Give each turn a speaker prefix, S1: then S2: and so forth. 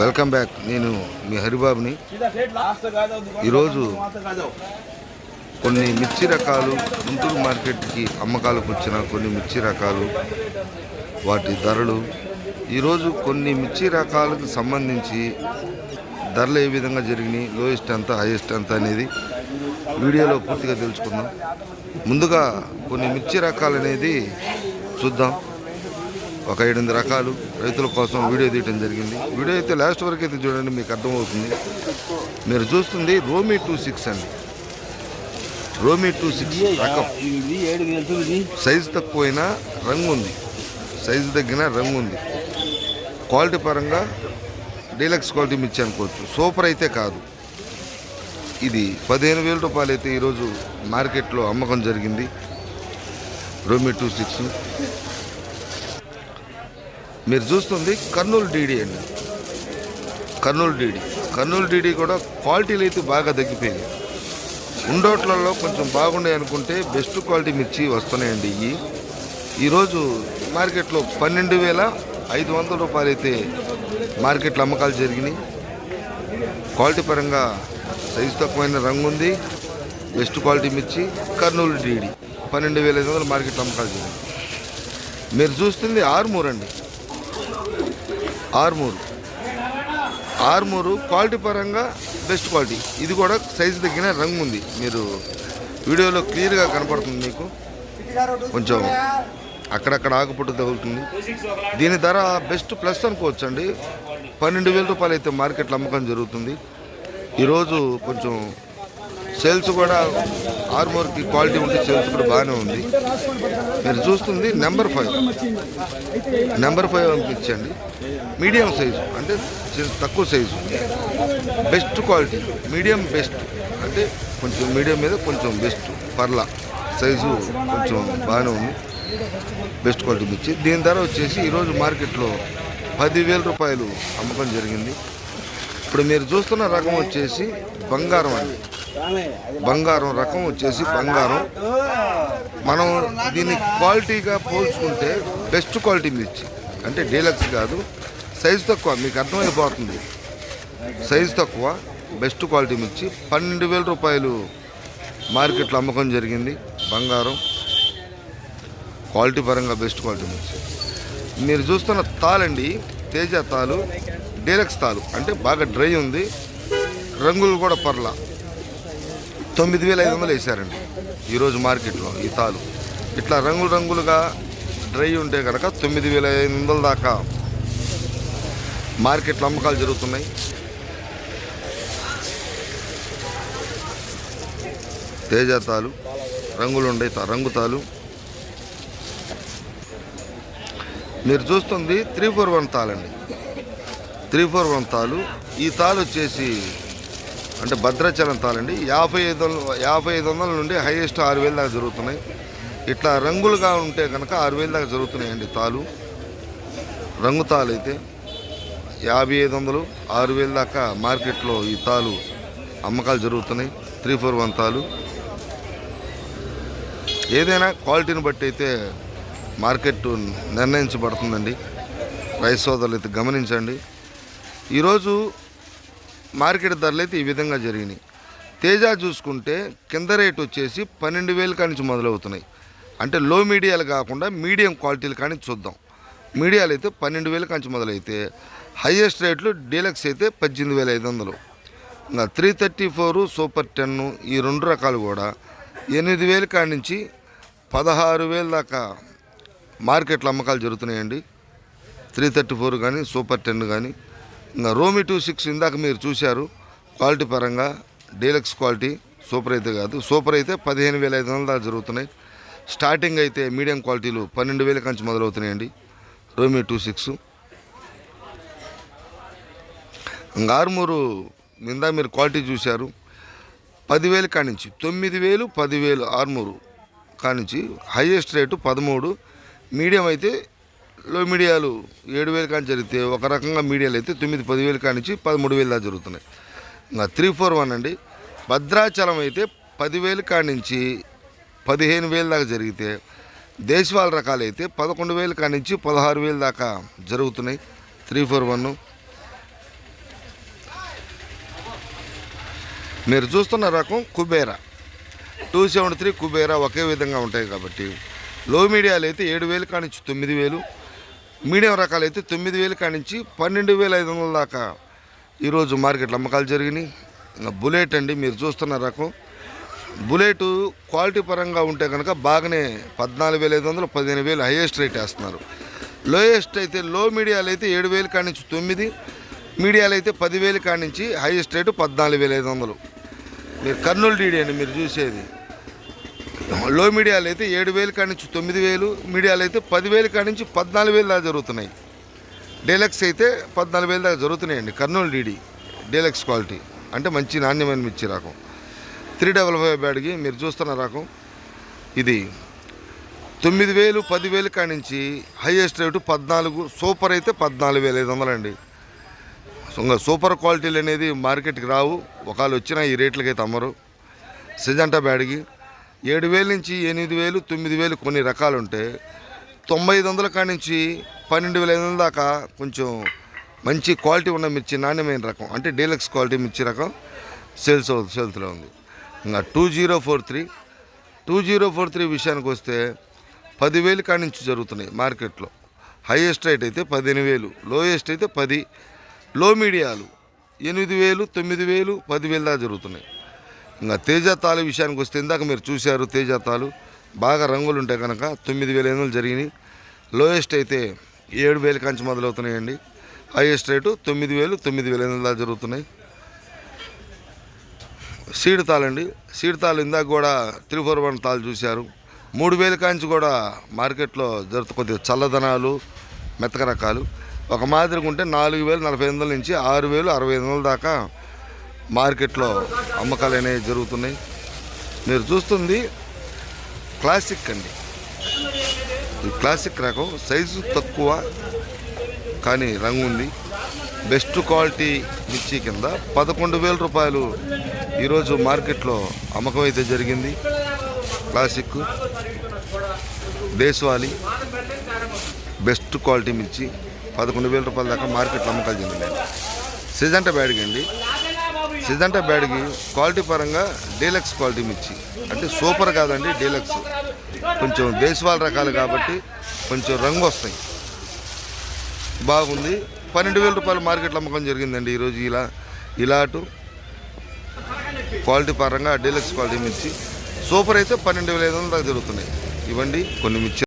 S1: Welcome back నేను మీ హరిబాబుని. ఈరోజు కొన్ని మిర్చి రకాలు గుంటూరు మార్కెట్కి అమ్మకాలకు వచ్చిన కొన్ని మిర్చి రకాలు వాటి ధరలు. ఈరోజు కొన్ని మిర్చి రకాలకు సంబంధించి ధరలు ఏ విధంగా జరిగినాయి లోయెస్ట్ ఎంత హైయెస్ట్ ఎంత అనేది వీడియోలో పూర్తిగా తెలుసుకుందాం. ముందుగా కొన్ని మిర్చి రకాలు అనేది చూద్దాం. ఒక ఏడెనిమిది రకాలు రైతుల కోసం వీడియో తీయడం జరిగింది. వీడియో అయితే లాస్ట్ వరకు అయితే చూడండి మీకు అర్థమవుతుంది. మీరు చూస్తుంది రోమీ టూ సిక్స్ అండి. రోమీ టూ సిక్స్ రకం. సైజు తక్కువైనా రంగు ఉంది. సైజు తగ్గిన రంగు ఉంది. క్వాలిటీ పరంగా డీలక్స్ క్వాలిటీ మిర్చి అనుకోవచ్చు సూపర్ అయితే కాదు. ఇది పదిహేను వేల రూపాయలు అయితే ఈరోజు మార్కెట్లో అమ్మకం జరిగింది. రోమి టూ సిక్స్. మీరు చూస్తుంది కర్నూలు డీడీ అండి. కర్నూలు డీడీ కర్నూలు డీడీ కూడా క్వాలిటీలు అయితే బాగా తగ్గిపోయాయి ఉండోట్లలో కొంచెం బాగున్నాయి అనుకుంటే బెస్ట్ క్వాలిటీ మిర్చి వస్తున్నాయండి ఇవి. ఈరోజు మార్కెట్లో పన్నెండు వేల ఐదు వందల రూపాయలు అయితే మార్కెట్లో అమ్మకాలు జరిగినాయి. క్వాలిటీ పరంగా సైజు తక్కువైన రంగు ఉంది. బెస్ట్ క్వాలిటీ మిర్చి కర్నూలు డీడీ పన్నెండు వేల ఐదు వందలు మార్కెట్లో అమ్మకాలు జరిగినాయి. మీరు చూస్తుంది ఆర్మూర్ అండి ఆర్మూర్. ఆర్మూరు క్వాలిటీ పరంగా బెస్ట్ క్వాలిటీ. ఇది కూడా సైజు తగ్గిన రంగు ఉంది. మీరు వీడియోలో క్లియర్గా కనపడుతుంది మీకు. కొంచెం అక్కడక్కడ ఆకుపుట్టు తగులుతుంది. దీని ధర బెస్ట్ ప్లస్ అనుకోవచ్చు అండి పన్నెండు వేల రూపాయలు అయితే మార్కెట్లో అమ్మకం జరుగుతుంది. ఈరోజు కొంచెం సేల్స్ కూడా ఆర్మోర్కి క్వాలిటీ ఉంటే సేల్స్ కూడా బాగానే ఉంది. మీరు చూస్తుంది నెంబర్ ఫైవ్ నెంబర్ ఫైవ్ పంపించండి మీడియం సైజు అంటే తక్కువ size best quality medium best అంటే కొంచెం మీడియం మీద కొంచెం బెస్ట్ పర్లా సైజు కొంచెం బాగానే ఉంది. బెస్ట్ క్వాలిటీ మిర్చి దీని ధర వచ్చేసి ఈరోజు మార్కెట్లో పదివేల రూపాయలు అమ్మకం జరిగింది. ఇప్పుడు మీరు చూస్తున్న రకం వచ్చేసి బంగారం అండి. బంగారం రకం వచ్చేసి బంగారం. మనం దీన్ని క్వాలిటీగా పోల్చుకుంటే బెస్ట్ క్వాలిటీ మిర్చి అంటే డీలక్స్ కాదు సైజు తక్కువ మీకు అర్థమైపోతుంది. సైజు తక్కువ బెస్ట్ క్వాలిటీ మిర్చి పన్నెండు వేల రూపాయలు మార్కెట్లో అమ్మకం జరిగింది బంగారం. క్వాలిటీ పరంగా బెస్ట్ క్వాలిటీ మిర్చి మీరు చూస్తున్న తాలండి తేజ తాలు డీలక్స్ తాలు. అంటే బాగా డ్రై ఉంది రంగులు కూడా పర్లా. తొమ్మిది వేల ఐదు వందలు వేసారండి ఈరోజు మార్కెట్లో ఈ తాలు. ఇట్లా రంగులు రంగులుగా డ్రై ఉంటే కనుక తొమ్మిది వేల ఐదు వందల దాకా మార్కెట్లో అమ్మకాలు జరుగుతున్నాయి. తేజ తాలు రంగులు ఉండే తా- రంగు తాలు. మీరు చూస్తుంది త్రీ ఫోర్ వన్ తాలండి. త్రీ ఫోర్ వన్ తాలు. ఈ తాలు వచ్చేసి అంటే భద్రాచలం తాలండి. యాభై ఐదు వందల యాభై ఐదు వందల నుండి హైయెస్ట్ ఆరు వేల దాకా జరుగుతున్నాయి. ఇట్లా రంగులుగా ఉంటే కనుక ఆరు వేల దాకా జరుగుతున్నాయండి తాలు. రంగు తాలు అయితే యాభై ఐదు వందలు ఆరు వేల దాకా మార్కెట్లో ఈ తాలు అమ్మకాలు జరుగుతున్నాయి. త్రీ ఫోర్ వన్ తాలు. ఏదైనా క్వాలిటీని బట్టి అయితే మార్కెట్ నిర్ణయించబడుతుందండి. రైస్ సోదరులు అయితే గమనించండి. ఈరోజు మార్కెట్ ధరలు అయితే ఈ విధంగా జరిగినాయి. తేజ చూసుకుంటే కింద రేట్ వచ్చేసి పన్నెండు వేలు కానించి మొదలవుతున్నాయి. అంటే లో మీడియాలు కాకుండా మీడియం క్వాలిటీలు కానీ చూద్దాం. మీడియాలు అయితే పన్నెండు వేల కానించి మొదలైతే హైయెస్ట్ రేట్లు డీలక్స్ అయితే పద్దెనిమిది వేల ఐదు వందలు. ఇంకా three thirty four super ten ఈ రెండు రకాలు కూడా ఎనిమిది వేలు కాడి నుంచి పదహారు వేల దాకా మార్కెట్లో అమ్మకాలు జరుగుతున్నాయండి. త్రీ థర్టీ ఫోర్ కానీ సూపర్ టెన్ కానీ ఇంకా రోమి టూ సిక్స్ ఇందాక మీరు చూశారు. క్వాలిటీ పరంగా డీలక్స్ క్వాలిటీ సూపర్ అయితే కాదు. సూపర్ అయితే పదిహేను వేల ఐదు వందల దాకా జరుగుతున్నాయి. స్టార్టింగ్ అయితే మీడియం క్వాలిటీలు పన్నెండు వేల కంచి మొదలవుతున్నాయండి. రోమి టూ సిక్స్. ఇంకా ఆరుమూరు ఇందా మీరు క్వాలిటీ చూశారు. పదివేలు కానించి తొమ్మిది వేలు పదివేలు ఆరుమూరు కానించి హైయెస్ట్ రేటు పదమూడు. మీడియం అయితే లో మీడియాలు ఏడు వేలు కానీ జరిగితే ఒక రకంగా మీడియాలు అయితే తొమ్మిది పదివేలు కానించి పదమూడు వేలు దాకా జరుగుతున్నాయి. ఇంకా త్రీ ఫోర్ వన్ అండి. భద్రాచలం అయితే పదివేలు కానించి పదిహేను వేలు దాకా జరిగితే దేశవాల రకాలు అయితే పదకొండు వేలు కానించి పదహారు వేలు దాకా జరుగుతున్నాయి. Three four one. మీరు చూస్తున్న రకం Kubera. Two seventy three Kubera ఒకే విధంగా ఉంటాయి కాబట్టి లో మీడియాలు అయితే ఏడు వేలు కానించి తొమ్మిది వేలు మీడియం రకాలు అయితే తొమ్మిది వేలు కానించి పన్నెండు వేల ఐదు వందల దాకా ఈరోజు మార్కెట్లో అమ్మకాలు జరిగినాయి. బుల్లెట్ అండి మీరు చూస్తున్న రకం. బుల్లెట్ క్వాలిటీ పరంగా ఉంటే కనుక బాగానే పద్నాలుగు వేల ఐదు వందలు పదిహేను వేలు హైయెస్ట్ రేట్ వేస్తున్నారు. లోయెస్ట్ అయితే లో మీడియాలు అయితే ఏడు వేలు కానించి తొమ్మిది మీడియాలు అయితే పదివేలు కానించి హైయెస్ట్ రేటు పద్నాలుగు వేల ఐదు వందలు. మీరు కర్నూలు డీడీ అండి మీరు చూసేది. లో మీడియాలు అయితే ఏడు వేలు కానించి తొమ్మిది వేలు మీడియాలు అయితే పదివేలు కానించి పద్నాలుగు వేలు దాకా జరుగుతున్నాయి. డీలక్స్ అయితే పద్నాలుగు వేలు దాకా జరుగుతున్నాయండి కర్నూలు డీడీ డీలక్స్ క్వాలిటీ. అంటే మంచి నాణ్యమైన మిర్చి రకం. త్రీ డబల్ ఫైవ్ బ్యాడ్కి మీరు చూస్తున్న రకం. ఇది తొమ్మిది వేలు పదివేలు నుంచి హైయెస్ట్ రేటు పద్నాలుగు సూపర్ అయితే పద్నాలుగు వేల ఐదు వందలండి. ఇంకా సూపర్ క్వాలిటీలు అనేది మార్కెట్కి రావు. ఒకవేళ వచ్చినా ఈ రేట్లకి అయితే అమ్మరు. సిజంటా బ్యాడ్కి ఏడు వేల నుంచి ఎనిమిది వేలు తొమ్మిది వేలు కొన్ని రకాలు ఉంటాయి తొంభై ఐదు వందల కానించి పన్నెండు వేల ఐదు వందల దాకా కొంచెం మంచి క్వాలిటీ ఉన్న మిర్చి నాణ్యమైన రకం. అంటే డీలక్స్ క్వాలిటీ మిర్చి రకం సేల్స్ సేల్స్లో ఉంది. ఇంకా two zero four three two zero four three విషయానికి వస్తే పదివేలు నుంచి జరుగుతున్నాయి మార్కెట్లో. హైయెస్ట్ రేట్ అయితే పదిహేను వేలు లోయెస్ట్ అయితే పది లో మీడియాలు ఎనిమిది వేలు తొమ్మిది వేలు పదివేలు దాకా జరుగుతున్నాయి. ఇంకా తేజతాలు విషయానికి వస్తే ఇందాక మీరు చూశారు తేజతాలు బాగా రంగులు ఉంటాయి కనుక తొమ్మిది వేల ఎనిమిది జరిగినాయి. లోయెస్ట్ అయితే ఏడు వేల కంచి మొదలవుతున్నాయండి హైయెస్ట్ రేటు తొమ్మిది వేలు తొమ్మిది వేల ఎనిమిది దాకా జరుగుతున్నాయి. సీడ్ తాళండి. సీడ్ తాళ్ళు ఇందాక కూడా త్రీ ఫోర్ వన్ తాళ్ళు చూశారు. మూడు వేల కాంచి కూడా మార్కెట్లో జరుగుతు కొద్దిగా చల్లదనాలు మెత్తక రకాలు. ఒక మాదిరిగా ఉంటే నాలుగు వేలు నలభై ఎనిమిది వందల నుంచి ఆరు వేలు అరవై ఎనిమిది వందల దాకా మార్కెట్లో అమ్మకాలు అనేవి జరుగుతున్నాయి. మీరు చూస్తుంది క్లాసిక్ అండి. ఈ క్లాసిక్ రకం సైజు తక్కువ కానీ రంగు ఉంది. బెస్ట్ క్వాలిటీ మిర్చి కింద పదకొండు వేల రూపాయలు ఈరోజు మార్కెట్లో అమ్మకం అయితే జరిగింది. క్లాసిక్ దేశవాళీ బెస్ట్ క్వాలిటీ మిర్చి పదకొండు వేల రూపాయల దాకా మార్కెట్లో అమ్మకాలు చెందినాయి బ్యాడ్గా అండి అండి బ్యాడ్కి క్వాలిటీ పరంగా డీలక్స్ క్వాలిటీ మిర్చి. అంటే సూపర్ కాదండి డీలక్స్. కొంచెం దేశవాళ రకాలు కాబట్టి కొంచెం రంగు వస్తాయి. బాగుంది. పన్నెండు వేల రూపాయలు మార్కెట్లో అమ్మకం జరిగిందండి ఈరోజు ఇలా ఇలాటు క్వాలిటీ పరంగా డీలక్స్ క్వాలిటీ మిర్చి. సూపర్ అయితే పన్నెండు వేల ఐదు వందల దాకా జరుగుతున్నాయి. ఇవ్వండి కొన్ని మిర్చి